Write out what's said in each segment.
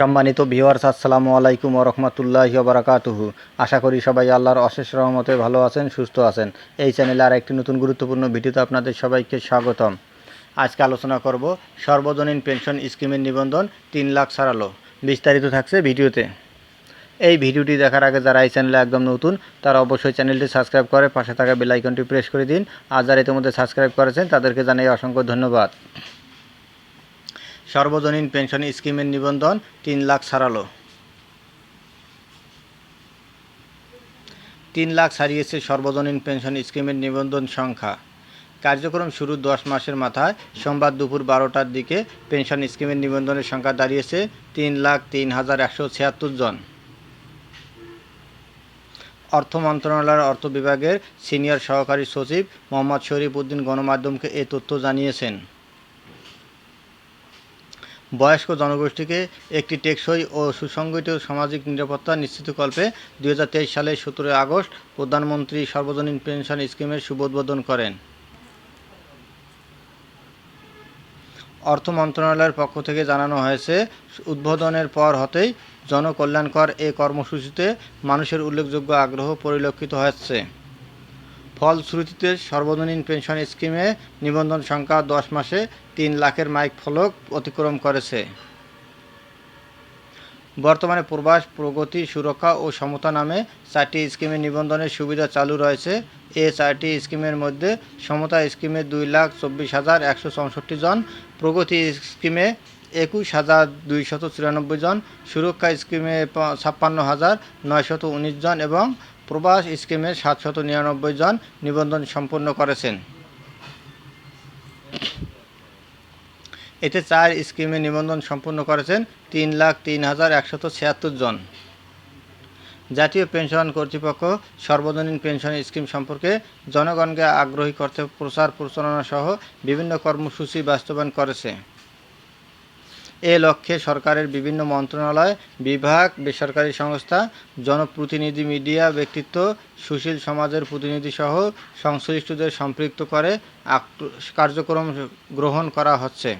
সম্মানিত ভিওয়ার্স আসসালামু আলাইকুম রহমতুল্লাহি বারাকাতুহু। আশা করি সবাই আল্লাহর অশেষ রহমতে ভালো আছেন, সুস্থ আছেন। এই চ্যানেলে আর একটি নতুন গুরুত্বপূর্ণ ভিডিওতে আপনাদের সবাইকে স্বাগতম। আজকে আলোচনা করব সর্বজনীন পেনশন স্কিমের নিবন্ধন তিন লাখ সারালো। বিস্তারিত থাকছে ভিডিওতে। এই ভিডিওটি দেখার আগে যারা এই চ্যানেলে একদম নতুন, তারা অবশ্যই চ্যানেলটি সাবস্ক্রাইব করে পাশে থাকা বেল আইকনটি প্রেস করে দিন। আর যারা ইতিমধ্যে সাবস্ক্রাইব করেছেন, তাদেরকে জানাই অসংখ্য ধন্যবাদ। সর্বজনীন পেনশন স্কিমের নিবন্ধন তিন লাখ ছাড়ালো তিন লাখ ছাড়িয়েছে সর্বজনীন পেনশন স্কিমের নিবন্ধন সংখ্যা। কার্যক্রম শুরু দশ মাসের মাথায় সোমবার দুপুর বারোটার দিকে পেনশন স্কিমের নিবন্ধনের সংখ্যা দাঁড়িয়েছে তিন লাখ তিন হাজার একশো ছিয়াত্তর জন। অর্থ মন্ত্রণালয়ের অর্থ বিভাগের সিনিয়র সহকারী সচিব মোহাম্মদ শরীফ উদ্দিন গণমাধ্যমকে এ তথ্য জানিয়েছেন। বয়স্ক জনগোষ্ঠীকে একটি টেকসই ও সুসংগঠিত সামাজিক নিরাপত্তা নিশ্চিতকল্পে দু হাজার তেইশ সালের সতেরোই আগস্ট প্রধানমন্ত্রী সর্বজনীন পেনশন স্কিমের শুভোদ্বোধন করেন। অর্থ মন্ত্রণালয়ের পক্ষ থেকে জানানো হয়েছে, উদ্বোধনের পর হতেই জনকল্যাণকর এ কর্মসূচিতে মানুষের উল্লেখযোগ্য আগ্রহ পরিলক্ষিত হচ্ছে। ফলশ্রুতিতে সর্বজনীন পেনশন স্কিমে নিবন্ধন সংখ্যা দশ মাসে তিন লাখের মাইক ফলক অতিক্রম করেছে। বর্তমানে প্রবাস, প্রগতি, সুরক্ষা ও সমতা নামে চারটি স্কিমে নিবন্ধনের সুবিধা চালু রয়েছে। এ চারটি স্কিমের মধ্যে সমতা স্কিমে দুই লাখ চব্বিশ হাজার একশো চৌষট্টি জন, প্রগতি স্কিমে একুশ হাজার দুইশত চুরানব্বই জন, সুরক্ষা স্কিমে ছাপ্পান্ন হাজার নয়শত উনিশ জন এবং প্রবাস স্কিমে সাতশত নিরানব্বই জন নিবন্ধন সম্পন্ন করেছেন। এতে চার স্কিমে নিবন্ধন সম্পন্ন করেছেন তিন লাখ তিন হাজার একশত ছিয়াত্তর জন। জাতীয় পেনশন কর্তৃপক্ষ সর্বজনীন পেনশন স্কিম সম্পর্কে জনগণকে আগ্রহী করতে প্রচার প্রচারণা সহ বিভিন্ন কর্মসূচি বাস্তবায়ন করেছে। এ লক্ষ্যে সরকারের বিভিন্ন মন্ত্রণালয়, বিভাগ, বেসরকারি সংস্থা, জনপ্রতিনিধি মিডিয়া, ব্যক্তিত্ব, সুশীল সমাজের প্রতিনিধি সহ সংশ্লিষ্টদের সম্পৃক্ত করে কার্যক্রম গ্রহণ করা হচ্ছে।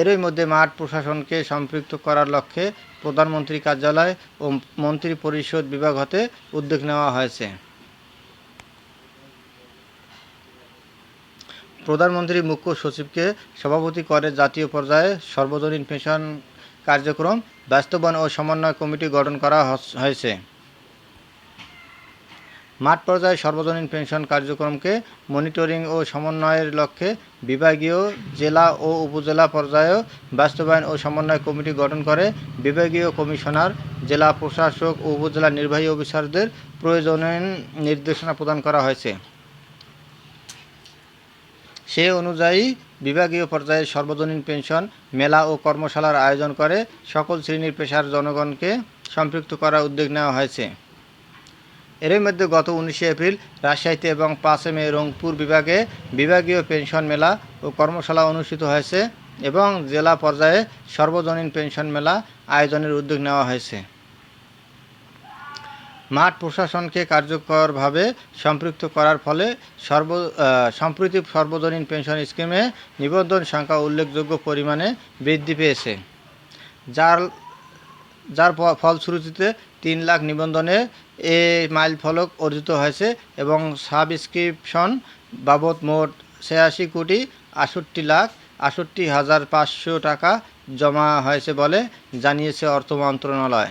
এরই মধ্যে মাঠ প্রশাসনকে সম্পৃক্ত করার লক্ষ্যে প্রধানমন্ত্রী কার্যালয় ও মন্ত্রী পরিষদ বিভাগ হতে উদ্যোগ নেওয়া হয়েছে। প্রধানমন্ত্রী মুখ্য সচিবকে সভাপতি করে জাতীয় পর্যায়ে সর্বজনীন পেনশন কার্যক্রম, বাস্তবায়ন ও সমন্বয় কমিটি গঠন করা হয়েছে। মাঠ পর্যায়ে সর্বজনীন পেনশন কার্যক্রমকে মনিটরিং ও সমন্বয়ের লক্ষ্যে বিভাগীয় জেলা ও উপজেলা পর্যায়েও বাস্তবায়ন ও সমন্বয় কমিটি গঠন করে বিভাগীয় কমিশনার, জেলা প্রশাসক ও উপজেলা নির্বাহী অফিসারদের প্রয়োজনীয় নির্দেশনা প্রদান করা হয়েছে। সে অনুযায়ী বিভাগীয় পর্যায়ে সর্বজনীন পেনশন, মেলা ও কর্মশালার আয়োজন করে সকল শ্রেণির পেশার জনগণকে সম্পৃক্ত করার উদ্যোগ নেওয়া হয়েছে। এর মধ্যে গত উনিশে এপ্রিল রাজশাহীতে এবং পাঁচে মে রংপুর বিভাগে বিভাগীয় পেনশন মেলা ও কর্মশালা অনুষ্ঠিত হয়েছে এবং জেলা পর্যায়ে সর্বজনীন পেনশন মেলা আয়োজনের উদ্যোগ নেওয়া হয়েছে। মাঠ প্রশাসনকে কার্যকরভাবে সম্পৃক্ত করার ফলে সর্ব সম্প্রতি সর্বজনীন পেনশন স্কিমে নিবন্ধন সংখ্যা উল্লেখযোগ্য পরিমাণে বৃদ্ধি পেয়েছে। যার যার ফলশ্রুতিতে তিন লাখ নিবন্ধনে এ মাইল ফলক অর্জিত হয়েছে এবং সাবস্ক্রিপশন বাবদ মোট ছিয়াশি কোটি আষট্টি লাখ আষট্টি হাজার পাঁচশো টাকা জমা হয়েছে বলে জানিয়েছে অর্থ মন্ত্রণালয়।